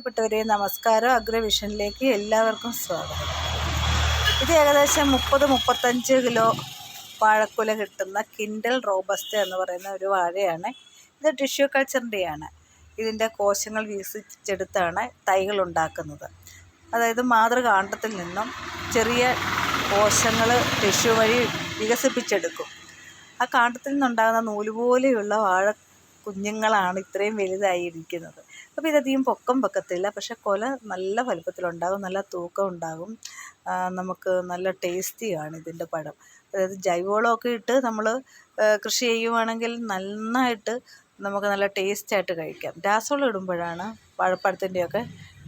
പ്രിയപ്പെട്ടവരെ നമസ്കാരം. അഗ്രവിഷനിലേക്ക് എല്ലാവർക്കും സ്വാഗതം. ഇത് ഏകദേശം മുപ്പത് മുപ്പത്തഞ്ച് കിലോ വാഴക്കുല കിട്ടുന്ന കിൻഡൽ റോബസ്റ്റ എന്ന് പറയുന്ന ഒരു വാഴയാണ്. ഇത് ടിഷ്യൂ കൾച്ചറിന്റെയാണ്. ഇതിന്റെ കോശങ്ങൾ വികസിച്ചെടുത്താണ് തൈകൾ ഉണ്ടാക്കുന്നത്. അതായത് മാതൃകാണ്ഡത്തിൽ നിന്നും ചെറിയ കോശങ്ങൾ ടിഷ്യൂ വഴി വികസിപ്പിച്ചെടുക്കും. ആ കാണ്ടത്തിൽ നിന്നുണ്ടാകുന്ന നൂലുപോലെയുള്ള വാഴ കുഞ്ഞുങ്ങളാണ് ഇത്രയും വലുതായി ഇരിക്കുന്നത്. അപ്പോൾ ഇതധികം പൊക്കം വെക്കത്തില്ല. പക്ഷേ കൊല നല്ല വലുപ്പത്തിലുണ്ടാകും നല്ല തൂക്കം ഉണ്ടാകും. നമുക്ക് നല്ല ടേസ്റ്റിയാണ് ഇതിന്റെ പഴം അതായത് ജൈവവളമൊക്കെ ഇട്ട് നമ്മൾ കൃഷി ചെയ്യുവാണെങ്കിൽ നന്നായിട്ട് നമുക്ക് നല്ല ടേസ്റ്റായിട്ട് കഴിക്കാം. രാസവളം ഇടുമ്പോഴാണ് വാഴപ്പഴത്തിന്റെയൊക്കെ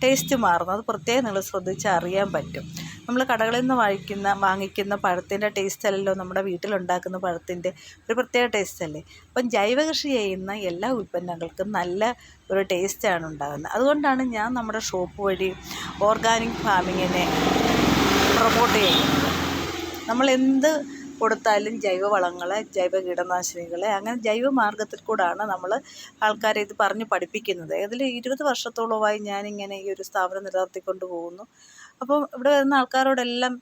ടേസ്റ്റ് മാറുന്നത്. അത് പ്രത്യേകം നിങ്ങൾ ശ്രദ്ധിച്ചറിയാൻ പറ്റും. നമ്മൾ കടകളിൽ നിന്ന് വാങ്ങിക്കുന്ന വാങ്ങിക്കുന്ന പഴത്തിന്റെ ടേസ്റ്റ് അല്ലല്ലോ നമ്മുടെ വീട്ടിലുണ്ടാക്കുന്ന പഴത്തിന്റെ ഒരു പ്രത്യേക ടേസ്റ്റ് അല്ലേ? അപ്പം ജൈവ കൃഷി ചെയ്യുന്ന എല്ലാ ഉൽപ്പന്നങ്ങൾക്കും നല്ല ഒരു ടേസ്റ്റാണ് ഉണ്ടാകുന്നത്. അതുകൊണ്ടാണ് ഞാൻ നമ്മുടെ ഷോപ്പ് വഴി ഓർഗാനിക് ഫാമിങ്ങിനെ പ്രൊമോട്ട് ചെയ്യുന്നത്. നമ്മൾ എന്ത് കൊടുത്താലും ജൈവവളങ്ങളെ ജൈവ കീടനാശിനികളെ അങ്ങനെ ജൈവ മാർഗത്തിൽ കൂടാണ് നമ്മൾ ആൾക്കാരെ ഇത് പറഞ്ഞ് പഠിപ്പിക്കുന്നത്. അതിൽ ഇരുപത് വർഷത്തോളമായി ഞാനിങ്ങനെ ഈ ഒരു സ്ഥാപനം നിലനിർത്തിക്കൊണ്ട് പോകുന്നു. അപ്പോൾ ഇവിടെ വരുന്ന ആൾക്കാരോടെല്ലാം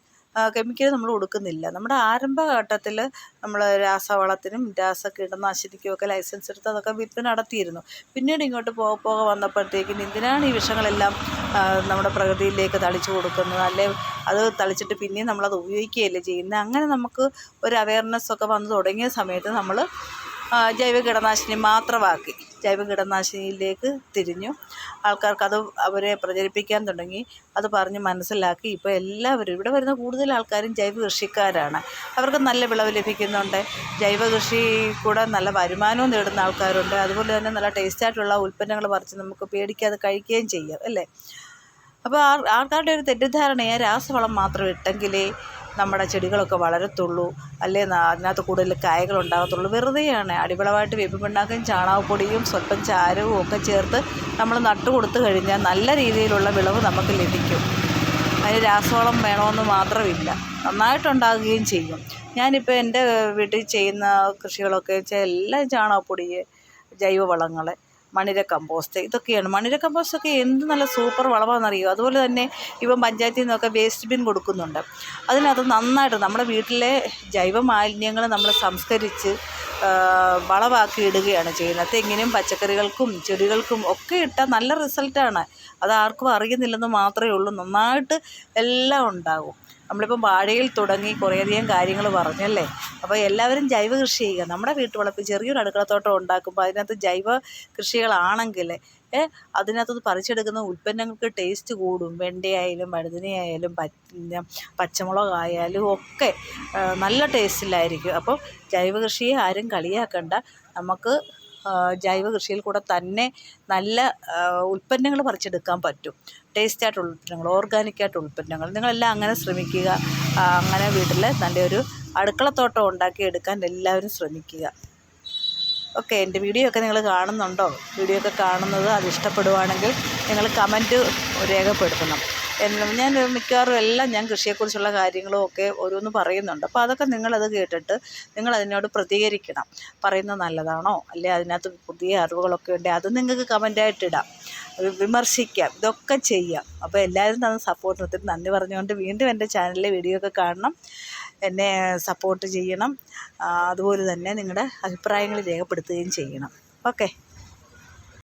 കെമിക്കൽ നമ്മൾ കൊടുക്കുന്നില്ല. നമ്മുടെ ആരംഭഘട്ടത്തിൽ നമ്മൾ രാസവളത്തിനും രാസ കീടനാശിനിക്കും ഒക്കെ ലൈസൻസ് എടുത്ത് അതൊക്കെ വിൽപ്പന നടത്തിയിരുന്നു. പിന്നീട് ഇങ്ങോട്ട് പോക പോക വന്നപ്പോഴത്തേക്കിന് എന്തിനാണ് ഈ വിഷങ്ങളെല്ലാം നമ്മുടെ പ്രകൃതിയിലേക്ക് തളിച്ചു കൊടുക്കുന്നത് അല്ലെ അത് തളിച്ചിട്ട് പിന്നെയും നമ്മളത് ഉപയോഗിക്കുകയല്ലേ ചെയ്യുന്നത്? അങ്ങനെ നമുക്ക് ഒരു അവയർനെസ് ഒക്കെ വന്നു തുടങ്ങിയ സമയത്ത് നമ്മൾ ജൈവ കീടനാശിനി മാത്രമാക്കി. ജൈവ കീടനാശിനിയിലേക്ക് തിരിഞ്ഞു. ആൾക്കാർക്ക് അത് അവരെ പ്രചരിപ്പിക്കാൻ തുടങ്ങി. അത് പറഞ്ഞ് മനസ്സിലാക്കി. ഇപ്പോൾ എല്ലാവരും ഇവിടെ വരുന്ന കൂടുതൽ ആൾക്കാരും ജൈവ കൃഷിക്കാരാണ് അവർക്ക് നല്ല വിളവ് ലഭിക്കുന്നുണ്ട്. ജൈവ കൃഷി കൂടെ നല്ല വരുമാനവും നേടുന്ന ആൾക്കാരുണ്ട്. അതുപോലെ തന്നെ നല്ല ടേസ്റ്റായിട്ടുള്ള ഉൽപ്പന്നങ്ങൾ പറിച്ച് നമുക്ക് പേടിക്കാതെ കഴിക്കുകയും ചെയ്യാം അല്ലേ? അപ്പോൾ ആൾക്കാരുടെ ഒരു തെറ്റിദ്ധാരണയെ രാസവളം മാത്രം ഇട്ടെങ്കിലേ നമ്മുടെ ചെടികളൊക്കെ വളരത്തുള്ളൂ. അല്ലേ? അതിനകത്ത് കൂടുതൽ കായകൾ ഉണ്ടാകത്തുള്ളൂ. വെറുതെയാണ് അടിവളമായിട്ട് വേപ്പിപ്പിണ്ണാക്കും ചാണകപ്പൊടിയും സ്വല്പം ചാരവും ഒക്കെ ചേർത്ത് നമ്മൾ നട്ടു കൊടുത്തു കഴിഞ്ഞാൽ നല്ല രീതിയിലുള്ള വിളവ് നമുക്ക് ലഭിക്കും. അതിന് രാസവളം വേണമെന്ന് മാത്രമില്ല. നന്നായിട്ടുണ്ടാകുകയും ചെയ്യും. ഞാനിപ്പോൾ എന്റെ വീട്ടിൽ ചെയ്യുന്ന കൃഷികളൊക്കെ വെച്ചാൽ എല്ലാം ചാണകപ്പൊടി ജൈവവളങ്ങൾ മണിര കമ്പോസ്റ്റ്. ഇതൊക്കെയാണ്. മണിര കമ്പോസ്റ്റ് ഒക്കെ എന്ത് നല്ല സൂപ്പർ വളമാണെന്നറിയോ? അതുപോലെ തന്നെ ഇപ്പം പഞ്ചായത്തിൽ നിന്നൊക്കെ വേസ്റ്റ് ബിൻ കൊടുക്കുന്നുണ്ട്. അതിനകത്ത് നന്നായിട്ട് നമ്മുടെ വീട്ടിലെ ജൈവ മാലിന്യങ്ങൾ നമ്മൾ സംസ്കരിച്ച് വളമാക്കി ഇടുകയാണ് ചെയ്യുന്നത്. തെങ്ങിനും പച്ചക്കറികൾക്കും ചെടികൾക്കും ഒക്കെ ഇട്ടാൽ നല്ല റിസൾട്ടാണ്. അത് ആർക്കും അറിയുന്നില്ലെന്ന് മാത്രമേ ഉള്ളൂ. നന്നായിട്ട് എല്ലാം ഉണ്ടാകും. നമ്മളിപ്പം വാഴയിൽ തുടങ്ങി കുറേയധികം കാര്യങ്ങൾ പറഞ്ഞല്ലേ? അപ്പോൾ എല്ലാവരും ജൈവ കൃഷി ചെയ്യുക. നമ്മുടെ വീട്ടുവളപ്പിൽ ചെറിയൊരു അടുക്കളത്തോട്ടം ഉണ്ടാക്കുമ്പോൾ അതിനകത്ത് ജൈവ കൃഷികളാണെങ്കിൽ ഏ അതിനകത്ത് പറിച്ചെടുക്കുന്ന ഉൽപ്പന്നങ്ങൾക്ക് ടേസ്റ്റ് കൂടും. വെണ്ടയായാലും വഴുതനയായാലും പച്ച പച്ചമുളകായാലും ഒക്കെ നല്ല ടേസ്റ്റിലായിരിക്കും. അപ്പോൾ ജൈവ കൃഷിയെ ആരും കളിയാക്കണ്ട. നമുക്ക് ജൈവ കൃഷിയിൽ കൂടെ തന്നെ നല്ല ഉൽപ്പന്നങ്ങൾ പറിച്ചെടുക്കാൻ പറ്റും. ടേസ്റ്റ് ആയിട്ടുള്ള ഉൽപ്പന്നങ്ങൾ ഓർഗാനിക് ആയിട്ടുള്ള ഉൽപ്പന്നങ്ങൾ. നിങ്ങളെല്ലാം അങ്ങനെ ശ്രമിക്കുക. അങ്ങനെ വീട്ടിൽ നല്ലൊരു അടുക്കളത്തോട്ടം ഉണ്ടാക്കി എടുക്കാൻ എല്ലാവരും ശ്രമിക്കുക. ഓക്കെ എന്റെ വീഡിയോ ഒക്കെ നിങ്ങൾ കാണുന്നുണ്ടോ? വീഡിയോ ഒക്കെ കാണുന്നത് അത് ഇഷ്ടപ്പെടുവാണെങ്കിൽ നിങ്ങൾ കമന്റ് രേഖപ്പെടുത്തണം. ഞാൻ മിക്കവാറും എല്ലാം ഞാൻ കൃഷിയെക്കുറിച്ചുള്ള കാര്യങ്ങളും ഒക്കെ ഓരോന്ന് പറയുന്നുണ്ട്. അപ്പോൾ അതൊക്കെ നിങ്ങളത് കേട്ടിട്ട് നിങ്ങൾ അതിനോട് പ്രതികരിക്കണം. പറയുന്നത് നല്ലതാണോ? അല്ലെ? അതിനകത്ത് പുതിയ അറിവുകളൊക്കെ ഉണ്ട്? അത് നിങ്ങൾക്ക് കമന്റായിട്ട് ഇടാം. വിമർശിക്കാം. ഇതൊക്കെ ചെയ്യാം. അപ്പോൾ എല്ലാവരും സപ്പോർട്ട് സപ്പോർട്ടിന് നന്ദി പറഞ്ഞുകൊണ്ട് വീണ്ടും എന്റെ ചാനലിലെ വീഡിയോ ഒക്കെ കാണണം. എന്നെ സപ്പോർട്ട് ചെയ്യണം. അതുപോലെ തന്നെ നിങ്ങളുടെ അഭിപ്രായങ്ങൾ രേഖപ്പെടുത്തുകയും ചെയ്യണം. ഓക്കെ.